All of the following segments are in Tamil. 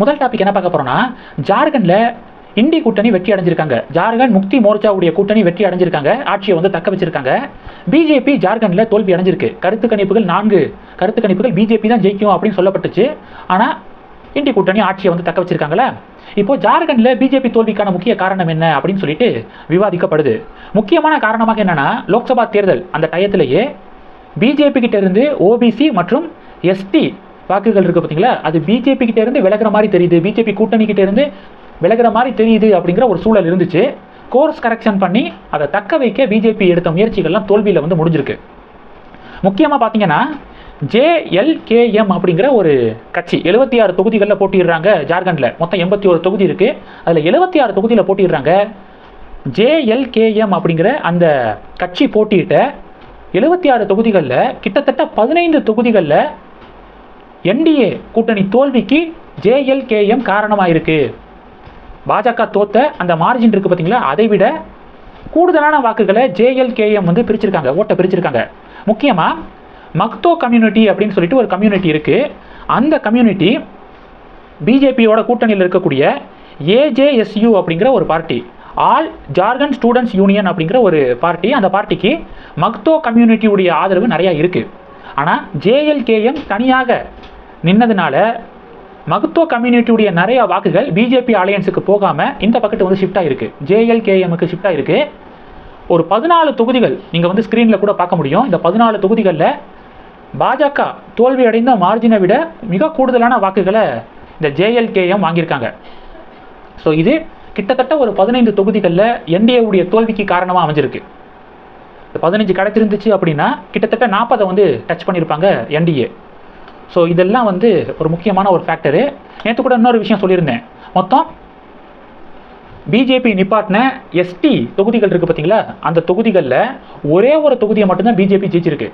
முதல் டாபிக் என்ன பார்க்க போறோம்னா ஜார்க்கண்ட்ல இண்டி கூட்டணி வெற்றி அடைஞ்சிருக்காங்க. ஜார்க்கண்ட் முக்தி மோர்ச்சாவுடைய கூட்டணி வெற்றி அடைஞ்சிருக்காங்க. ஆட்சியை வந்து தக்க வச்சிருக்காங்க. பிஜேபி ஜார்க்கண்ட்ல தோல்வி அடைஞ்சிருக்கு. கருத்து கணிப்புகள் நான்கு. கருத்து கணிப்புகள் பிஜேபி தான் ஜெயிக்கும் அப்படின்னு சொல்லப்பட்டுச்சு. ஆனா இண்டி கூட்டணி ஆட்சியை வந்து தக்க வச்சிருக்காங்களே இப்போ ஜார்க்கண்ட்ல பிஜேபி தோல்விக்கான முக்கிய காரணம் என்ன அப்படின்னு சொல்லிட்டு விவாதிக்கப்படுது. முக்கியமான காரணமாக என்னன்னா லோக்சபா தேர்தல் அந்த டயத்திலேயே பிஜேபி கிட்ட இருந்து ஓபிசி மற்றும் எஸ்டி வாக்குகள் இருக்குது பார்த்தீங்களா அது பிஜேபி கிட்ட இருந்து மாதிரி தெரியுது. பிஜேபி கூட்டணி விலகிற இருந்து மாதிரி தெரியுது அப்படிங்கிற ஒரு சூழல் இருந்துச்சு. கோர்ஸ் கரெக்ஷன் பண்ணி அதை தக்க வைக்க பிஜேபி எடுத்த முயற்சிகள்லாம் தோல்வியில் வந்து முடிஞ்சிருக்கு. முக்கியமாக பார்த்தீங்கன்னா ஜேஎல்கேஎம் அப்படிங்கிற ஒரு கட்சி. எழுபத்தி ஆறு தொகுதிகளில் போட்டிடுறாங்க ஜார்க்கண்டில். மொத்தம் எண்பத்தி ஒரு தொகுதி இருக்குது அதில் எழுபத்தி ஆறு தொகுதியில் போட்டிடுறாங்க ஜேஎல்கேஎம் அப்படிங்கிற அந்த கட்சி போட்டியிட்ட எழுபத்தி ஆறு தொகுதிகளில் கிட்டத்தட்ட பதினைந்து தொகுதிகளில் என்டிஏ கூட்டணி தோல்விக்கு ஜேஎல்கேஎம் காரணமாக இருக்கு பாஜக தோத்த அந்த மார்ஜின் இருக்கு பார்த்தீங்களா அதை விட கூடுதலான வாக்குகளை ஜேஎல்கேஎம் வந்து பிரிச்சிருக்காங்க ஓட்டை பிரிச்சிருக்காங்க. முக்கியமாக மக்தோ கம்யூனிட்டி அப்படின்னு சொல்லிட்டு ஒரு கம்யூனிட்டி இருக்குது அந்த கம்யூனிட்டி பிஜேபியோட கூட்டணியில் இருக்கக்கூடிய ஏஜேஎஸ்யூ அப்படிங்கிற ஒரு party all Jharkhand students union அப்படிங்கிற ஒரு பார்ட்டி அந்த பார்ட்டிக்கு மக்தோ கம்யூனிட்டியுடைய ஆதரவு நிறையா இருக்குது ஆனால் ஜேஎல்கேஎம் தனியாக நின்னதுனால மகத்துவ கம்யூனிட்டியுடைய நிறைய வாக்குகள் பிஜேபி அலையன்ஸுக்கு போகாமல் இந்த பக்கத்து வந்து ஷிஃப்ட் ஆகிருக்கு ஜேஎல்கேஎம்க்கு ஷிஃப்ட் ஆகிருக்கு ஒரு பதினாலு தொகுதிகள் நீங்கள் வந்து ஸ்க்ரீனில் கூட பார்க்க முடியும். இந்த பதினாலு தொகுதிகளில் பாஜக தோல்வி அடைந்த மார்ஜினை விட மிக கூடுதலான வாக்குகளை இந்த ஜேஎல்கேஎம் வாங்கியிருக்காங்க. ஸோ இது கிட்டத்தட்ட ஒரு பதினைந்து தொகுதிகளில் என்டிஏவுடைய தோல்விக்கு காரணமாக அமைஞ்சிருக்கு. இந்த பதினஞ்சு கிடச்சிருந்துச்சு அப்படின்னா கிட்டத்தட்ட நாற்பதை வந்து டச் பண்ணியிருப்பாங்க என்டிஏ ஸோ இதெல்லாம் வந்து ஒரு முக்கியமான ஒரு ஃபேக்டரு நேற்று கூட இன்னொரு விஷயம் சொல்லியிருந்தேன். மொத்தம் பிஜேபி நிப்பாட்டின எஸ்டி தொகுதிகள் இருக்குது பார்த்தீங்களா அந்த தொகுதிகளில் ஒரே ஒரு தொகுதியை மட்டும்தான் பிஜேபி ஜெயிச்சிருக்கு.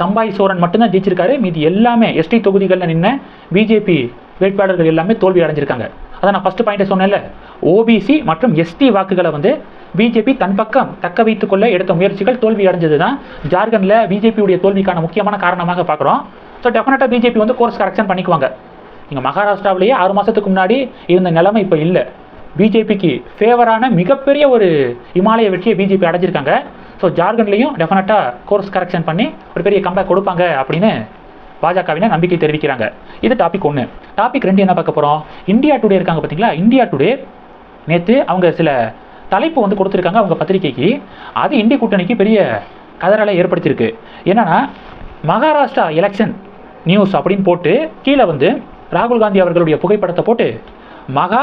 சம்பாய் சோரன் மட்டும்தான் ஜெயிச்சிருக்காரு. மீதி எல்லாமே எஸ்டி தொகுதிகளில் நின்ன பிஜேபி வேட்பாளர்கள் எல்லாமே தோல்வி அடைஞ்சிருக்காங்க. அதான் நான் ஃபஸ்ட்டு பாயிண்ட்டை சொன்னேன்ல. ஓபிசி மற்றும் எஸ்டி வாக்குகளை வந்து பிஜேபி தன் பக்கம் தக்க வைத்துக் கொள்ள எடுத்த முயற்சிகள் தோல்வி அடைஞ்சது தான் ஜார்க்கண்டில் பிஜேபியுடைய தோல்விக்கான முக்கியமான காரணமாக பார்க்குறோம். ஸோ டெஃபினட்டாக பிஜேபி வந்து கோர்ஸ் கரெக்ஷன் பண்ணிக்குவாங்க. இங்கே மகாராஷ்டிராவிலேயே ஆறு மாதத்துக்கு முன்னாடி இருந்த நிலைமை இப்போ இல்லை. பிஜேபிக்கு ஃபேவரான மிகப்பெரிய ஒரு இமாலய வெற்றியை பிஜேபி அடைஞ்சிருக்காங்க. ஸோ ஜார்க்கண்ட்லேயும் டெஃபினட்டாக கோர்ஸ் கரெக்ஷன் பண்ணி ஒரு பெரிய கம்பேக் கொடுப்பாங்க அப்படின்னு பாஜகவினர் நம்பிக்கை தெரிவிக்கிறாங்க. இது டாபிக் ஒன்று டாபிக் ரெண்டு என்ன பார்க்க போகிறோம் இந்தியா டுடே இருக்காங்க பார்த்தீங்களா? இந்தியா டுடே நேற்று அவங்க சில தலைப்பு வந்து கொடுத்துருக்காங்க அவங்க பத்திரிக்கைக்கு அது இந்திய கூட்டணிக்கு பெரிய கதறலை ஏற்படுத்தியிருக்கு. என்னென்னா மகாராஷ்டிரா எலெக்ஷன் நியூஸ் அப்படின்னு போட்டு கீழே வந்து ராகுல் காந்தி அவர்களுடைய புகைப்படத்தை போட்டு மகா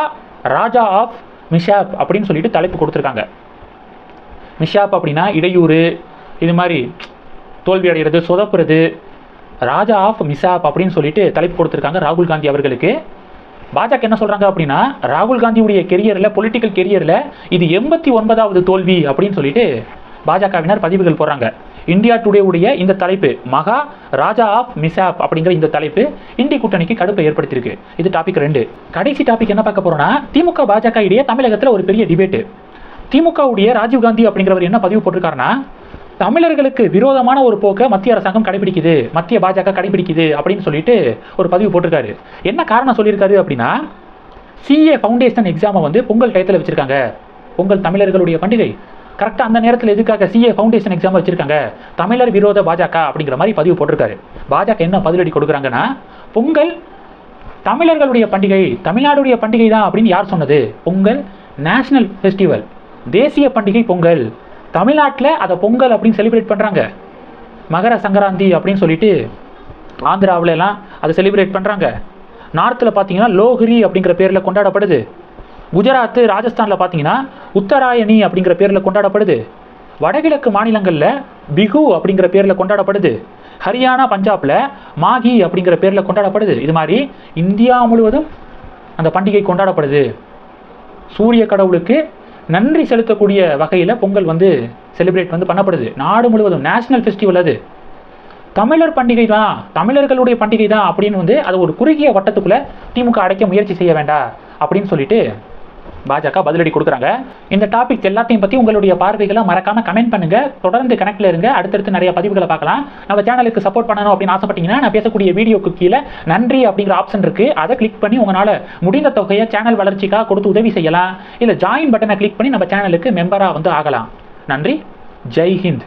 ராஜா ஆஃப் மிஷாப் அப்படின்னு சொல்லிட்டு தலைப்பு கொடுத்துருக்காங்க. மிஷாப் அப்படின்னா இடையூறு இது மாதிரி தோல்வி அடைகிறது சொதப்புறது ராஜா ஆஃப் மிசாப் அப்படின்னு சொல்லிட்டு தலைப்பு கொடுத்துருக்காங்க ராகுல் காந்தி அவர்களுக்கு. பாஜக என்ன சொல்கிறாங்க அப்படின்னா ராகுல் காந்தியுடைய கெரியரில் பொலிட்டிக்கல் கெரியரில் இது எண்பத்தி ஒன்பதாவது தோல்வி அப்படின்னு சொல்லிட்டு பாஜகவினர் பதிவுகள் போடுறாங்க. இந்தியா டுடே உடைய இந்த தலைப்பு மகா ராஜா ஆஃப் மிசாப் அப்படிங்கிற இந்த தலைப்பு இந்தி கூட்டணிக்கு கடுப்பை ஏற்படுத்தியிருக்கு. இது டாபிக் ரெண்டு. கடைசி டாபிக் என்ன பார்க்க போறோம்னா திமுக பாஜக இடையே தமிழகத்தில் ஒரு பெரிய டிபேட்டு திமுகவுடைய ராஜீவ் காந்தி அப்படிங்கிறவர் என்ன பதிவு போட்டிருக்காருன்னா தமிழர்களுக்கு விரோதமான ஒரு போக்கை மத்திய அரசாங்கம் கடைபிடிக்குது மத்திய பாஜக கடைபிடிக்குது அப்படின்னு சொல்லிட்டு ஒரு பதிவு போட்டிருக்காரு. என்ன காரணம் சொல்லியிருக்காரு அப்படின்னா சிஏ ஃபவுண்டேஷன் எக்ஸாமை வந்து பொங்கல் டயத்தில் வச்சுருக்காங்க. பொங்கல் தமிழர்களுடைய பண்டிகை. கரெக்டாக அந்த நேரத்தில் எதுக்காக சிஏ ஃபவுண்டேஷன் எக்ஸாம் வச்சுருக்காங்க? தமிழர் விரோத பாஜக அப்படிங்கிற மாதிரி பதிவு போட்டிருக்காரு. பாஜக என்ன பதிலடி கொடுக்குறாங்கன்னா பொங்கல் தமிழர்களுடைய பண்டிகை தமிழ்நாடுடைய பண்டிகை தான் அப்படின்னு யார் சொன்னது? பொங்கல் நேஷனல் ஃபெஸ்டிவல் தேசிய பண்டிகை பொங்கல். தமிழ்நாட்டில் அதை பொங்கல் அப்படின்னு செலிப்ரேட் பண்ணுறாங்க மகர சங்கராந்தி அப்படின்னு சொல்லிட்டு ஆந்திராவிலலாம் அதை செலிப்ரேட் பண்ணுறாங்க நார்த்தில் பார்த்தீங்கன்னா லோஹ்ரி அப்படிங்கிற பேரில் கொண்டாடப்படுது. குஜராத்து ராஜஸ்தானில் பார்த்தீங்கன்னா உத்தராயணி அப்படிங்கிற பேரில் கொண்டாடப்படுது. வடகிழக்கு மாநிலங்களில் பிகு அப்படிங்கிற பேரில் கொண்டாடப்படுது. ஹரியானா பஞ்சாபில் மாகி அப்படிங்கிற பேரில் கொண்டாடப்படுது. இது மாதிரி இந்தியா முழுவதும் அந்த பண்டிகை கொண்டாடப்படுது. சூரிய கடவுளுக்கு நன்றி செலுத்தக்கூடிய வகையில் பொங்கல் வந்து செலிப்ரேட் வந்து பண்ணப்படுது. நாடு முழுவதும் நேஷனல் ஃபெஸ்டிவல் அது. தமிழர் பண்டிகை தான் தமிழர்களுடைய பண்டிகை தான் அப்படின்னு வந்து அதை ஒரு குறுகிய வட்டத்துக்குள்ளே திமுக அடைக்க முயற்சி செய்ய வேண்டாம் அப்படின்னு சொல்லிட்டு பாஜக பதிலடி கொடுக்குறாங்க. இந்த டாபிக் எல்லாத்தையும் பற்றி உங்களுடைய பார்வைகளை மறக்காம கமெண்ட் பண்ணுங்க. தொடர்ந்து கனெக்ட்ல இருங்க. அடுத்தடுத்து நிறைய பதிவுகளை பார்க்கலாம். நம்ம சேனலுக்கு சப்போர்ட் பண்ணணும் அப்படின்னு ஆசைப்பட்டீங்கன்னா நான் பேசக்கூடிய வீடியோக்கு கீழே நன்றி அப்படிங்கிற ஆப்ஷன் இருக்கு. அதை கிளிக் பண்ணி உங்களால் முடிந்த தொகையை சேனல் வளர்ச்சிக்காக கொடுத்து உதவி செய்யலாம். இல்லை ஜாயின் பட்டனை கிளிக் பண்ணி நம்ம சேனலுக்கு மெம்பராக வந்து ஆகலாம். நன்றி. ஜெய் ஹிந்த்.